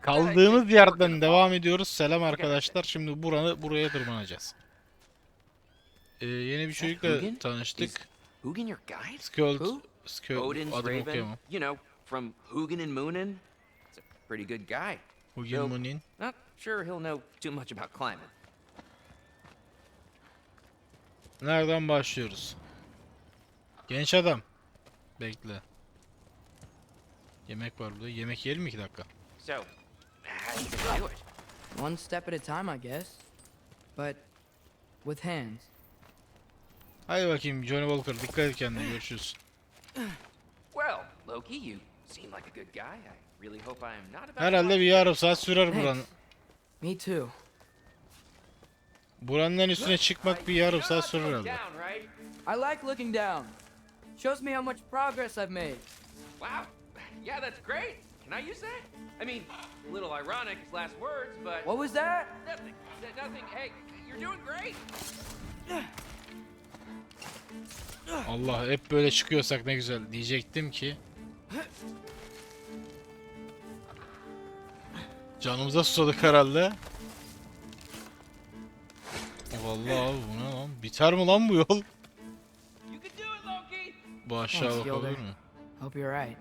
Kaldığımız yerden devam ediyoruz. Selam arkadaşlar. Şimdi buranı buraya tırmanacağız. Ee, yeni bir çocukla tanıştık. Hugin your guide? Skjöld Odin's adını Raven. okuyamam. You know, from Hugin and Moonin. He's a pretty good guy. Hugin Nope. Munin. Not sure he'll know too much about climbing. Nereden başlıyoruz? Genç adam. Bekle. Yemek var burada. Yemek yiyelim mi iki dakika? So, how you gonna do it? One step at a time, I guess. But with hands. Hadi bakayım Johnny Walker dikkat et kendine görüşürüz. Well, Loki, you seem like a good guy. I really hope I am not about Herhalde bir yarım saat sürer buranın. Me too. Buranın üstüne çıkmak bir yarım saat sürer herhalde. Down, right? I like looking down. Shows me how much progress I've made. Wow. Yeah, that's great. Can I use that? I mean, a little ironic, his last words, but What was that? nothing. Nothing. Hey, you're doing great. Allah hep böyle çıkıyorsak ne güzel diyecektim ki. Canımıza susadık herhalde. Vallahi abi bu ne lan? Biter mi lan bu yol? Bu aşağı bakabilir mi? Hope you're right.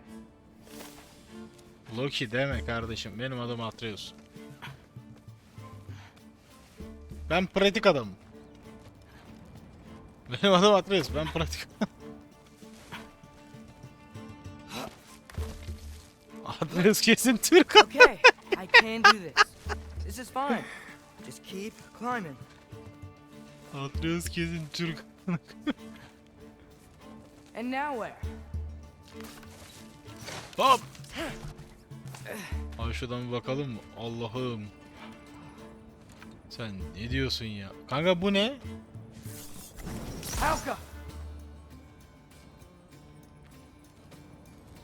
Loki deme kardeşim. Benim adım Atreus. Ben pratik adamım. Benim adım Atreus. Ben pratik Atreus kesin Türk. Okay, I can do this. This is fine. Just keep climbing. Atreus kesin Türk. And now where? Hop. Abi şuradan bir bakalım mı? Allah'ım. Sen ne diyorsun ya? Kanka bu ne? Halka!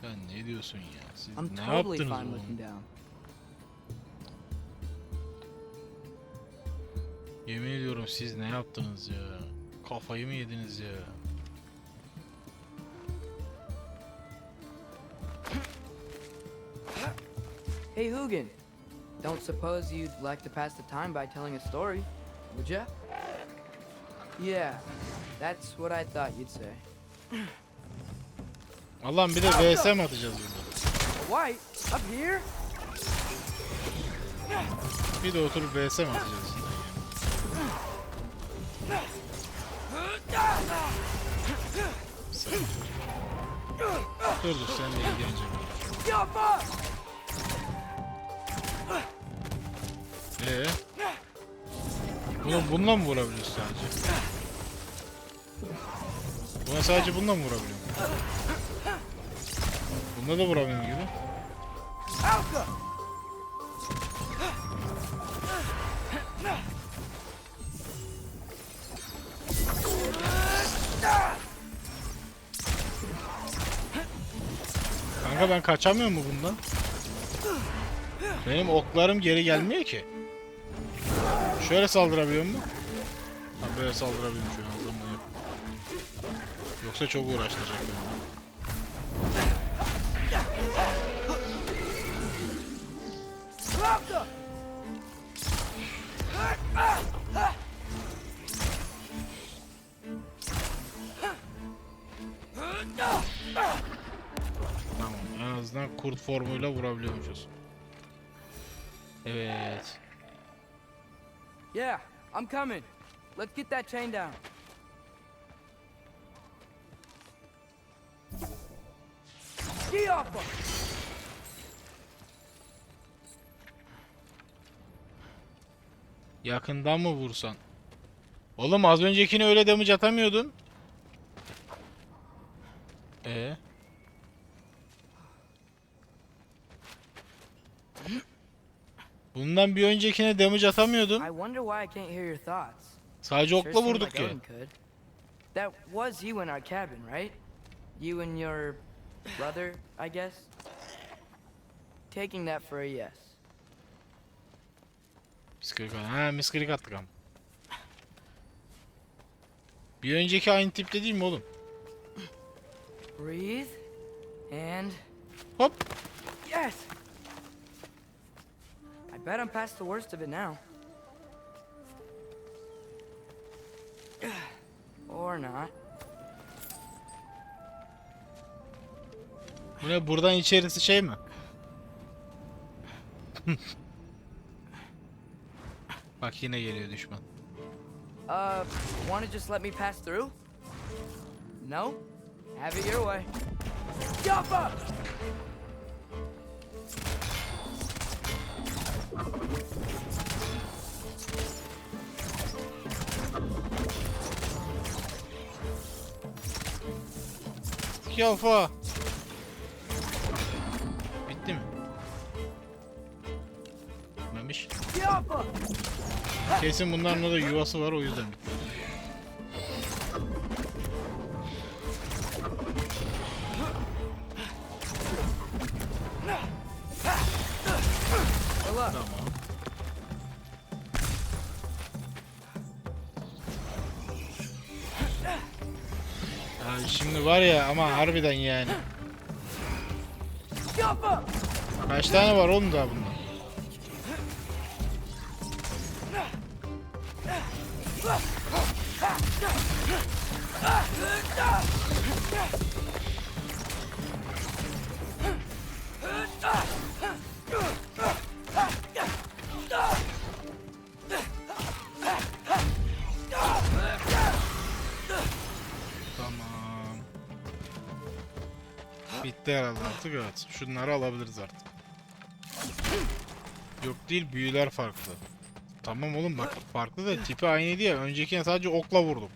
Sen ne diyorsun ya? Siz I'm ne totally yaptınız fine oğlum? looking down. Yemin ediyorum siz ne yaptınız ya? Kafayı mı yediniz ya? Hey, Hugin. Don't suppose you'd like to pass the time by telling a story, would ya? Yeah, that's what I thought you'd say. Allah'ım bir de VS mi atacağız burada? White? Up here? Bir de oturup VS mi atacağız? Sen- Dur dur sen de ilgileneceğim. Yapma! Ee? Bunu bununla mı vurabiliyoruz sadece? Buna sadece bununla mı vurabiliyorum? Bunda da vuramıyorum gibi. Kanka ben kaçamıyor mu bundan? Benim oklarım geri gelmiyor ki. Şöyle saldırabiliyor mu? Ha böyle saldırabiliyorum şu an. zaman. Yoksa çok uğraştıracak beni. Tamam en azından kurt formuyla vurabiliyormuşuz. Evet. Yeah, I'm coming. Let's get that chain down. Ski off! Yakından mı vursan? Oğlum az öncekini öyle damage atamıyordun. Ee? Bundan bir öncekine damage atamıyordun. Sadece okla vurduk ya. That was you in our cabin, right? You and your brother, I guess? Taking that for a yes. Misklik Ha misklik attık ama. Bir önceki aynı tipte değil mi oğlum? Breathe. And Hop. yes! Bet I'm past the worst of it now. or not. Bu ne buradan içerisi şey mi? Bak yine geliyor düşman. Uh, wanna just let me pass through? No? Have it your way. Jump up! Kafa. Bitti mi? Bitmemiş. Kesin bunların da yuvası var o yüzden bitti. Ama harbiden yani. Kaç tane var oğlum daha bunda? Tamam. Bitti herhalde artık evet. Şunları alabiliriz artık. Yok değil büyüler farklı. Tamam oğlum bak farklı da tipi aynıydı ya. Öncekine sadece okla vurdum.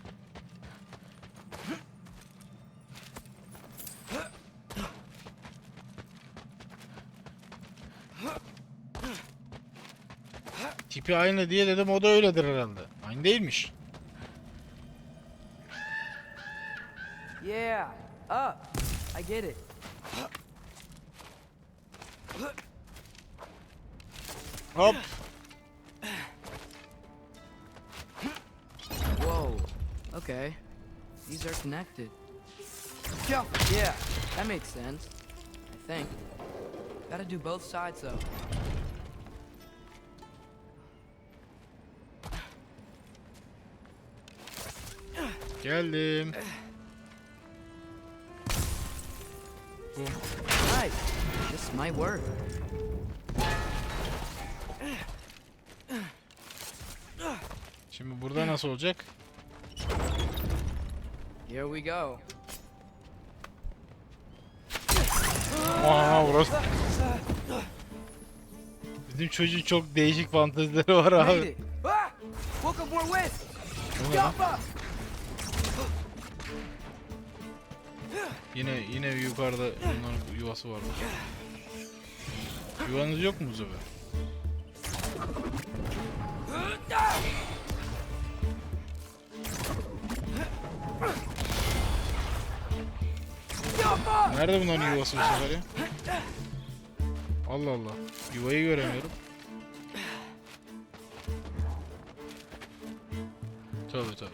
Tipi aynı diye dedim o da öyledir herhalde. Aynı değilmiş. Yeah, up. I get it. Hop. Whoa. Okay. These are connected. Jump! Yeah, that makes sense. I think. Gotta do both sides though. Geldim. Bum. Nice. This might work. Şimdi burada nasıl olacak? Here we go. Aa burası. Bizim çocuğun çok değişik fantezileri var abi. Ah! Bu ne lan? Yine yine yukarıda bunların yuvası var. Yuvanız yok mu bu sefer? Nerede bunların yuvası bu sefer ya? Allah Allah. Yuvayı göremiyorum. Tövbe tövbe.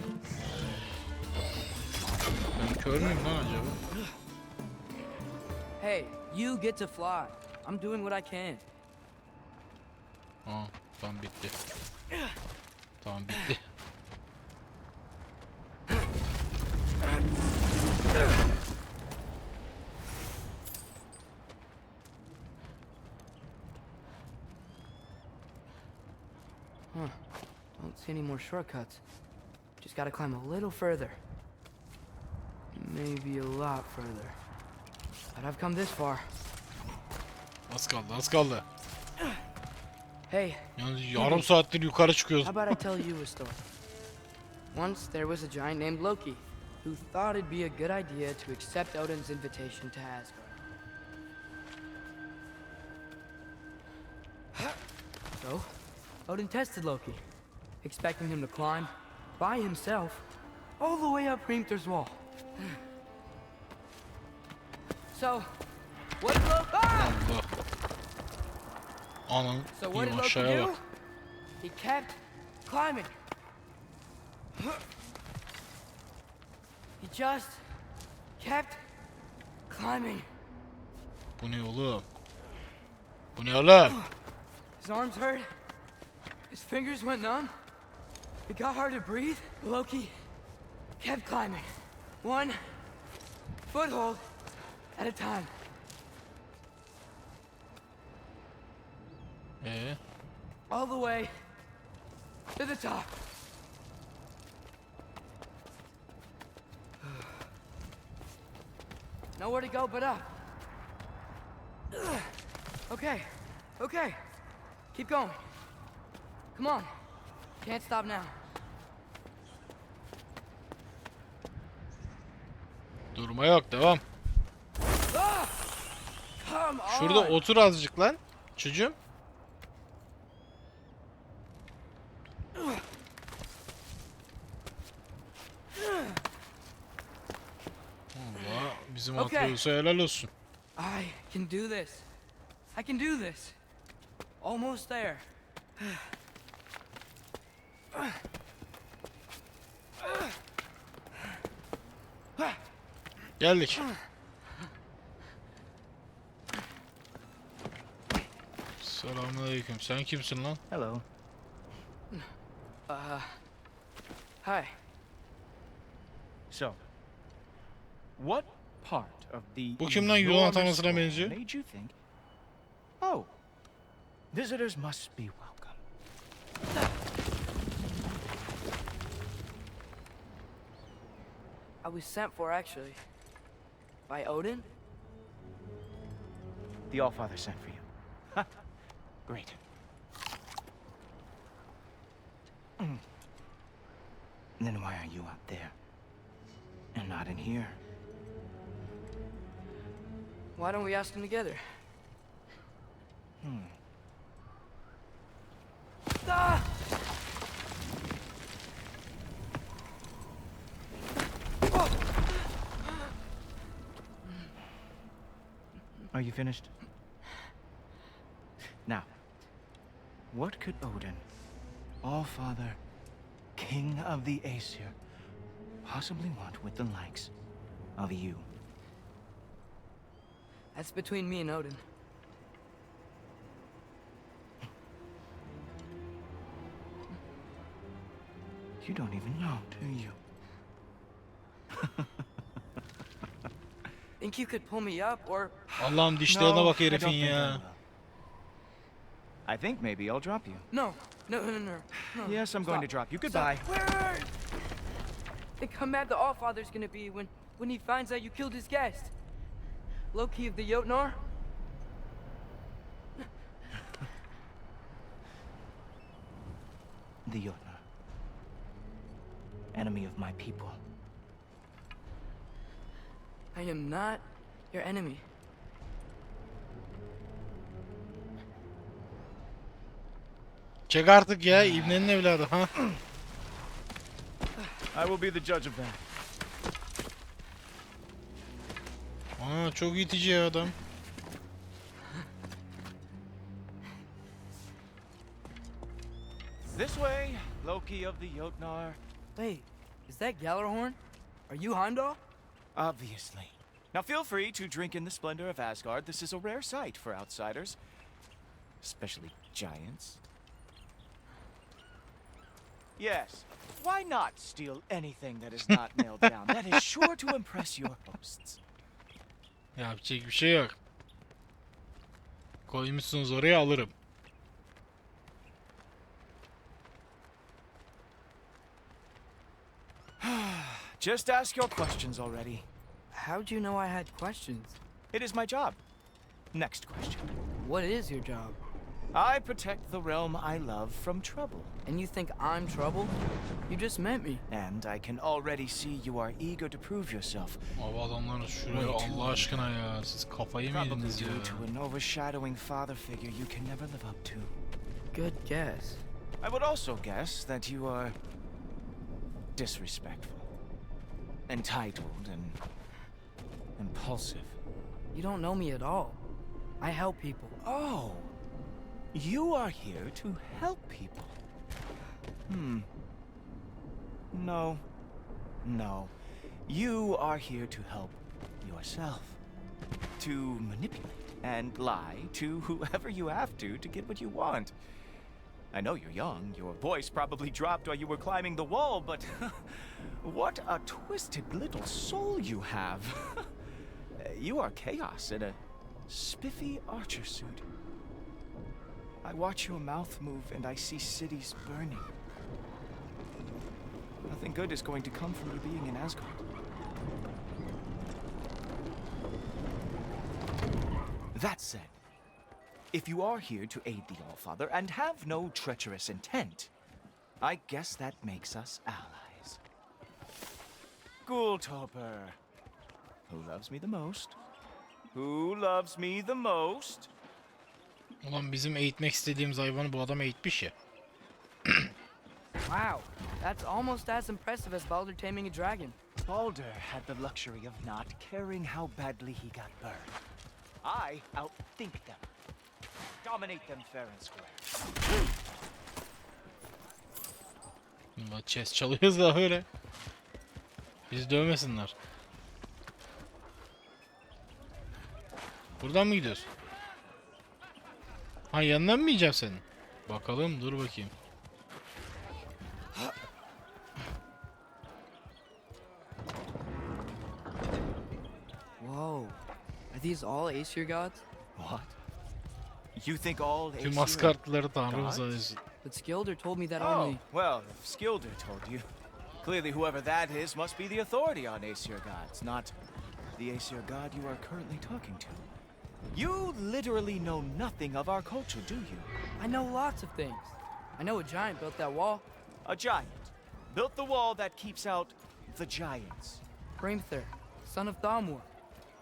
Ben kör müyüm lan acaba? Hey, you get to fly. I'm doing what I can. Aa, tamam bitti. Tamam bitti. Don't see any more shortcuts. Just gotta climb a little further. Maybe a lot further. But I've come this far. Let's Az kaldı, az kaldı. Hey, Yalnız yarım saattir yukarı çıkıyoruz. how about I tell you a story? Once there was a giant named Loki who thought it'd be a good idea to accept Odin's invitation to Asgard. So, Odin tested Loki, expecting him to climb by himself all the way up Hrimthur's wall. So, what did Loki? Ah! Allah. Ananı So what did Loki do? bak. He kept climbing. He just kept climbing. Bu ne oğlum? Bu ne oğlum? His arms hurt. His fingers went numb. It got hard to breathe. Loki kept climbing. One foothold at a time. Yeah. All the way to the top. Nowhere to go but up. Okay, okay. Keep going. Come on. Can't stop now. Durma yok devam. Şurada otur azıcık lan. Çocuğum. Allah bizim. Atreus'a helal olsun. I can do this. I can do this. Almost there. Geldik. Selamünaleyküm. Sen kimsin lan? Hello. Uh, hi. So, what part of the Bu kim lan Yunan tanrısına benziyor? made you think, oh, visitors must be welcome? I was sent for actually. By Odin? The Allfather sent for you. Great. Mm. Then why are you out there? And not in here? Why don't we ask him together? Hmm. Ah! Are you finished? Now, what could Odin, Allfather, King of the Aesir, possibly want with the likes of you? That's between me and Odin. You don't even know, do you? Think you could pull me up or Allah'ım dişlerine bak I herifin don't think I ya. will. I think maybe I'll drop you. no, no, no, no, no. Yes, I'm going to drop you. Stop. Goodbye. Wait, wait, wait. Think how mad the Allfather's gonna be when when he finds out you killed his guest. Loki of the Jotnar? The Jotnar. Enemy of my people. I am not your enemy. Çek artık ya İbnenin evladı ha. I will be the judge of that. Aa çok itici ya adam. This way, Loki of the Jotnar. Wait, is that Gallarhorn? Are you Heimdall? Obviously. Now feel free to drink in the splendor of Asgard. This is a rare sight for outsiders, especially giants. Yes. Why not steal anything that is not nailed down? That is sure to impress your hosts. Yapacak bir şey yok. Koymuşsunuz oraya alırım. Just ask your questions already. How'd you know I had questions? It is my job. Next question. What is your job? I protect the realm I love from trouble. And you think I'm trouble? You just met me. And I can already see you are eager to prove yourself. Abi adamların şuraya Way too Allah aşkına ya. Siz kafayı mı Probably yediniz ya? due to an overshadowing father figure you can never live up to. Good guess. I would also guess that you are disrespectful, entitled, and impulsive. You don't know me at all. I help people. Oh, you are here to help people. Hmm. No. No. You are here to help yourself. To manipulate. and lie to whoever you have to to get what you want. I know you're young, your voice probably dropped while you were climbing the wall, but what a twisted little soul you have. you are chaos in a spiffy archer suit. I watch your mouth move and I see cities burning. Nothing good is going to come from you being in Asgard. That said, if you are here to aid the Allfather and have no treacherous intent, I guess that makes us allies. Ghoultoper. Who loves me the most? Who loves me the most? Ulan bizim eğitmek istediğimiz hayvanı bu adam eğitmiş ya. Wow, that's almost as impressive as Balder taming a dragon. Balder had the luxury of not caring how badly he got burned. I outthink them. Dominate them fair and square. Chest çalıyoruz da öyle. Bizi dövmesinler. Buradan mı gidiyorsun? Ha yanından mı yiyeceğim senin? Bakalım dur bakayım. Whoa, are these all Aesir gods? What? You think all Tüm Aesir are- Asgardlıları tanrı gods? sanıyorsun. But Skilder told me that Oh, only. well, if Skilder told you. Clearly, whoever that is must be the authority on Aesir gods, not the Aesir god you are currently talking to. You literally know nothing of our culture, do you? I know lots of things. I know a giant built that wall. A giant built the wall that keeps out the giants. Hrimthur, son of Thamur.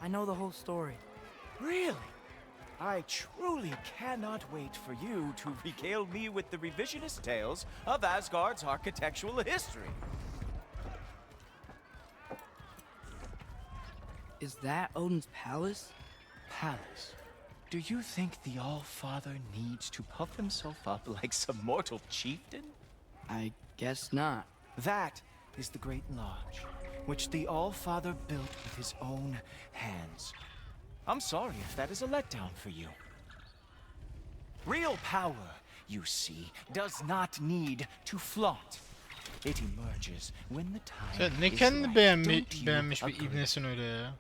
I know the whole story. Really? I truly cannot wait for you to regale me with the revisionist tales of Asgard's architectural history. Is that Odin's palace? Palace. Do you think the All-Father needs to puff himself up like some mortal chieftain? I guess not. That is the Great Lodge, which the All-Father built with his own hands. I'm sorry if that is a letdown for you. Real power, you see, does not need to flaunt. It emerges when the time Sen ne is kendi right. beğenmiş bir ibnesin öyle ya.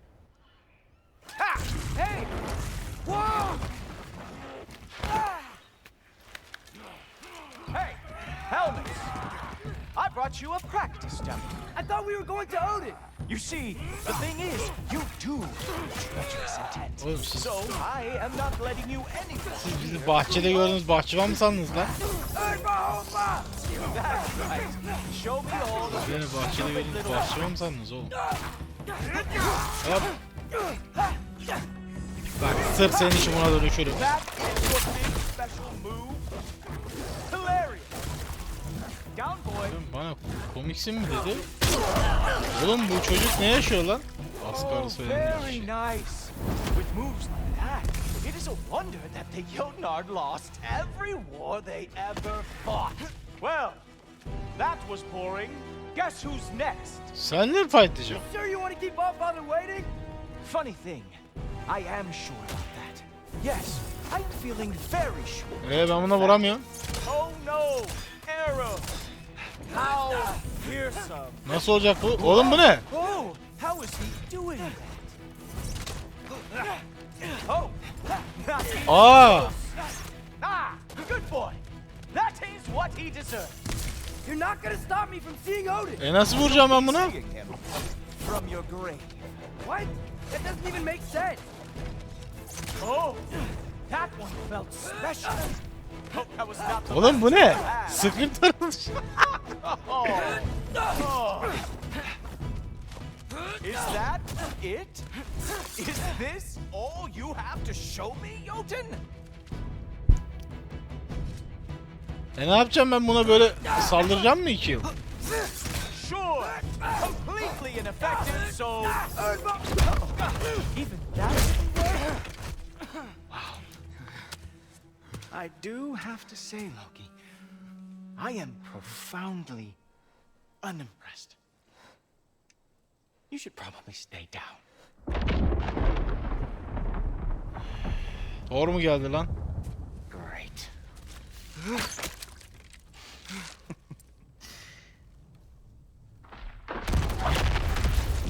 Ha! Hey! Whoa! Ah! Hey! Helmets! I brought you a practice dummy. I thought we were going to Odin! You see, the thing is, you do treacherous intent. Oğlum siz, So I am not letting you anything. siz bizi bahçede gördünüz bahçıvan mı sandınız lan? That's right. Show me all of Beni your bahçede stupid gördünüz little bahçıvan mı sandınız oğlum? Hop. Bak sırf senin için buna dönüşürüm. That is your big special move. Hilarious. Down, boy. Oğlum Bana komiksin mi dedi? Oğlum bu çocuk ne yaşıyor lan? Oh, moves like that, it is a wonder that the Jotnar lost every war they ever fought. Well, that was boring. Guess who's next? Senle mi fightlayacağım? Sure you want to keep Allfather waiting? Funny thing, I am sure about that. Yes, I'm feeling very sure. Ee ben buna vuramıyorum. Oh no, arrow! Nasıl olacak bu? Oğlum bu ne? Aa! E nasıl vuracağım ben buna? Oğlum bu ne? Sıkıntı tarılmış. Is that it? Is this all you have to show me, Jotun? E ne yapacağım ben buna böyle saldıracağım mı iki yıl? Sure. Completely ineffective, so even that I do have to say, Loki, I am profoundly unimpressed. You should probably stay down. Thor mu geldi lan? Great.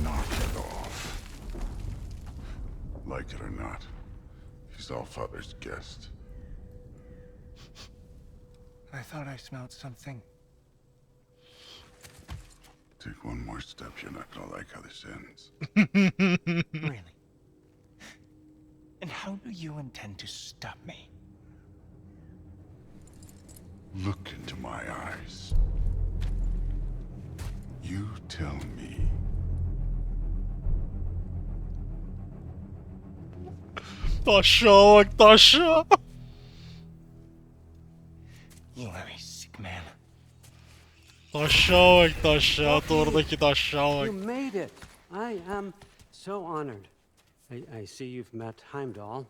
Knock it off. Like it or not, he's all father's guest. I thought I smelled something. Take one more step, you're not gonna like how this ends. Really? And how do you intend to stop me? Look into my eyes. You tell me. Taşağa bak taşağa. You Taşağa bak taşağı. Thor'daki taşağa You made it. I am so honored. I, I see you've met Heimdall.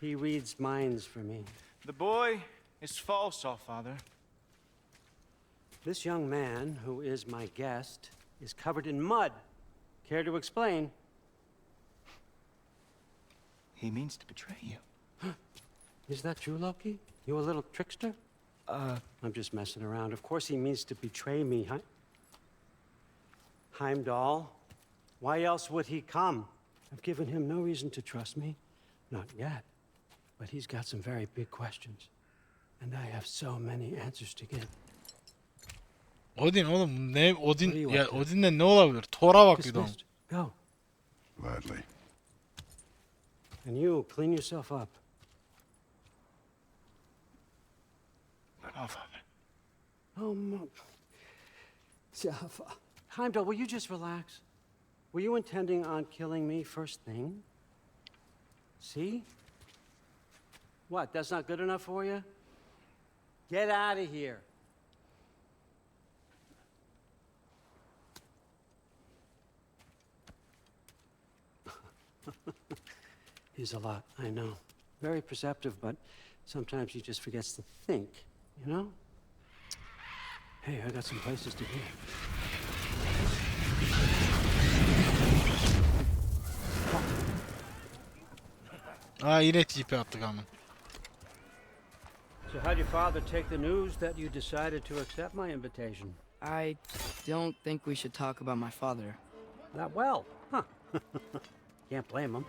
He reads minds for me. The boy is false, all father. This young man, who is my guest, is covered in mud. Care to explain? He means to betray you. Is that true, Loki? You a little trickster? Uh, I'm just messing around. Of course he means to betray me. He- Heimdall? Why else would he come? I've given him no reason to trust me. Not yet. But he's got some very big questions. And I have so many answers to give. Odin oğlum ne Odin What do you ya want to- Odin'le ne olabilir? Thor'a bak bir de oğlum. Dismissed. Go. Gladly. And you, clean yourself up. But all father. Oh, Mo- Jaffa. Heimdall, will you just relax? Were you intending on killing me first thing? See? What, that's not good enough for you? Get out of here. He's a lot, I know. Very perceptive, but sometimes he just forgets to think, you know? Hey, I got some places to be. Aa yine TP attık ama. So, how'd your father take the news that you decided to accept my invitation? I don't think we should talk about my father. Not well, huh? Can't blame him.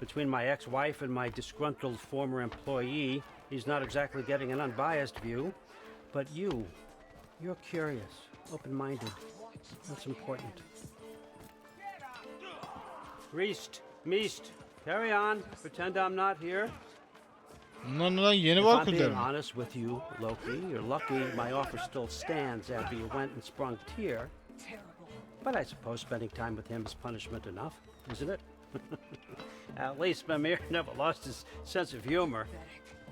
Between my ex wife and my disgruntled former employee, he's not exactly getting an unbiased view. But you, you're curious, open minded. That's important. Reist, Meest, carry on. Pretend I'm not here. Bunlar lan yeni If I'm Valkyrie'ler being mi? honest with you, Loki, you're lucky my offer still stands after you went and sprung Tyr. But I suppose spending time with him is punishment enough, isn't it? At least Mimir never lost his sense of humor.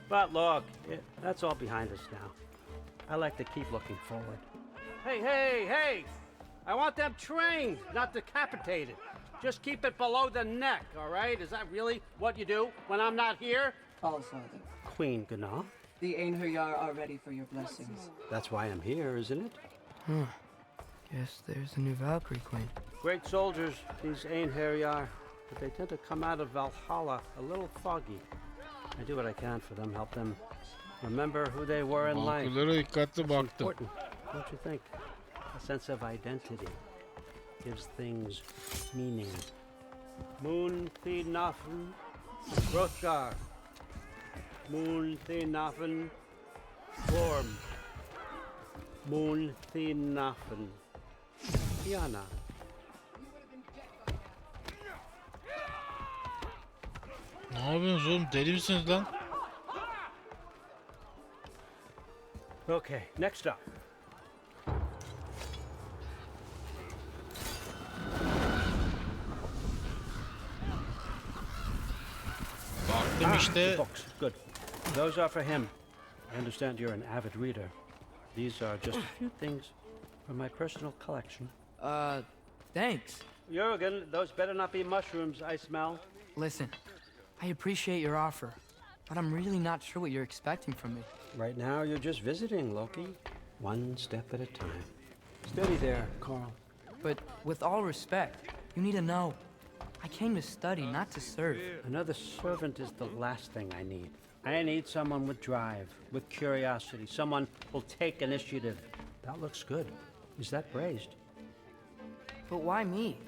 But look, it, that's all behind us now. I like to keep looking forward. Hey, hey, hey! I want them trained, not decapitated. Just keep it below the neck, all right? Is that really what you do when I'm not here? All Father, Queen Gná. the Einherjar are ready for your blessings. That's why I'm here, isn't it? Guess there's a new Valkyrie Queen. Great soldiers, these Einherjar, but they tend to come out of Valhalla a little foggy. I do what I can for them, help them remember who they were in life. It's important, don't you think? A sense of identity gives things meaning. Moon Thinafen, Hrothgar. Moon Thinafen, Gorm. Moon Thinafen, Tiana. Ne yapıyorsunuz oğlum deli misiniz lan? Okay, next up. Baktım Ah, işte the books. Good. Those are for him. I understand you're an avid reader. These are just a few things from my personal collection. Uh, thanks. Jurgen, those better not be mushrooms I smell. Listen, I appreciate your offer, but I'm really not sure what you're expecting from me. Right now, you're just visiting, Loki. One step at a time. Steady there, Carl. But with all respect, you need to know. I came to study, not to serve. Another servant is the last thing I need. I need someone with drive, with curiosity, someone who'll take initiative. That looks good. Is that braised? But why me?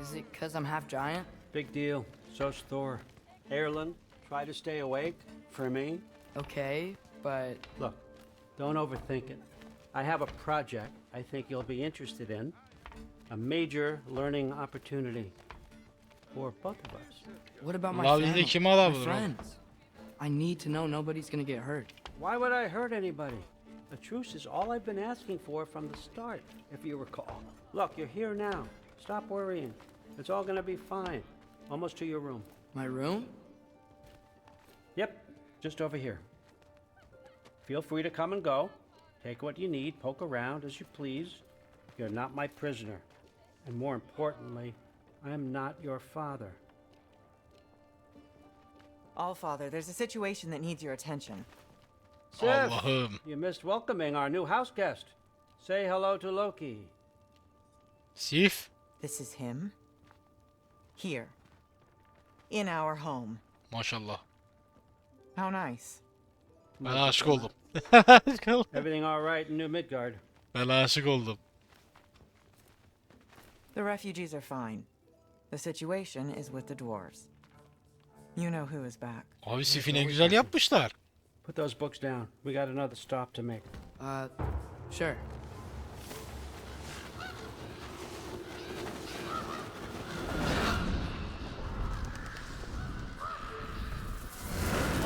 Is it because I'm half giant? Big deal. So's Thor. Erlen, try to stay awake for me. Okay, but Look, don't overthink it. I have a project I think you'll be interested in. A major learning opportunity for both of us. what about my Ulan bizi family, kim my alabilir oğlum? friends? I need to know nobody's gonna get hurt. Why would I hurt anybody? A truce is all I've been asking for from the start, if you recall. Look, you're here now. Stop worrying. It's all gonna be fine. Almost to your room. My room? Yep, just over here. Feel free to come and go. Take what you need, poke around as you please. You're not my prisoner. And more importantly, I'm not your father. All father, there's a situation that needs your attention. Sif, you missed welcoming our new house guest. Say hello to Loki. Sif. This is him. Here. In our home. Maşallah. How nice. Ben aşık oldum. Aşık oldum. Everything all right in New Midgard? Ben aşık oldum. The refugees are fine. The situation is with the dwarves. You know who is back. Abi Sif'i ne güzel yapmışlar. Put those books down. We got another stop to make. Uh, sure.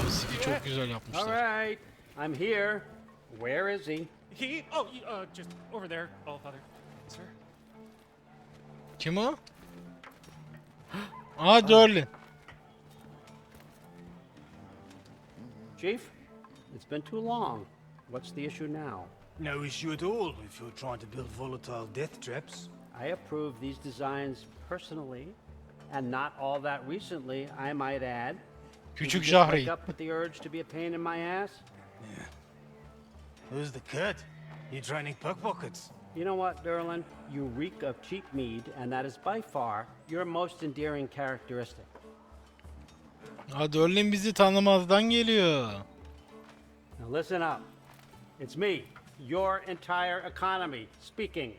Abi Sif'i çok güzel All yapmışlar. right, I'm here. Where is he? He? Oh, y- uh, just over there, All Father. Sir? Kim o? Aa Dörlin. Chief, it's been too long. What's the issue now? No issue at all if you're trying to build volatile death traps. I approve these designs personally, and not all that recently, I might add. Küçük Jahri. up with the urge to be a pain in my ass? Who's the kid? You training pickpockets? You know what, Derlin? You reek of cheap mead, and that is by far your most endearing characteristic. Aa Dörlin bizi tanımazdan geliyor. Now listen up. It's me, your entire economy, speaking.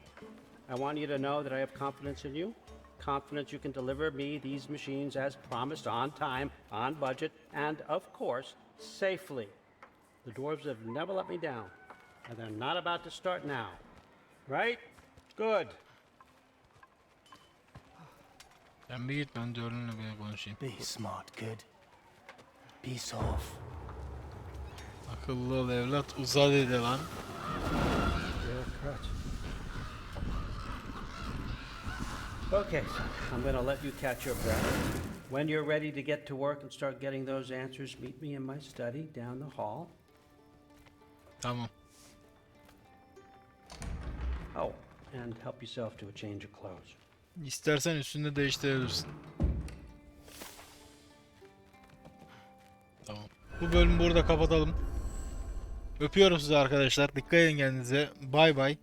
I want you to know that I have confidence in you. Confidence you can deliver me these machines as promised on time, on budget, and of course, safely. The dwarves have never let me down, and they're not about to start now. Right? Good. Sen bir git ben Dörlin'le bir konuşayım. Be smart, kid. Peace off. Akıllı ol evlat uza dedi lan. Okay, I'm gonna let you catch your breath. When you're ready to get to work and start getting those answers, meet me in my study down the hall. Tamam. Oh, and help yourself to a change of clothes. İstersen üstünde değiştirebilirsin. Tamam. Bu bölümü burada kapatalım. Öpüyorum sizi arkadaşlar. Dikkat edin kendinize. Bay bay.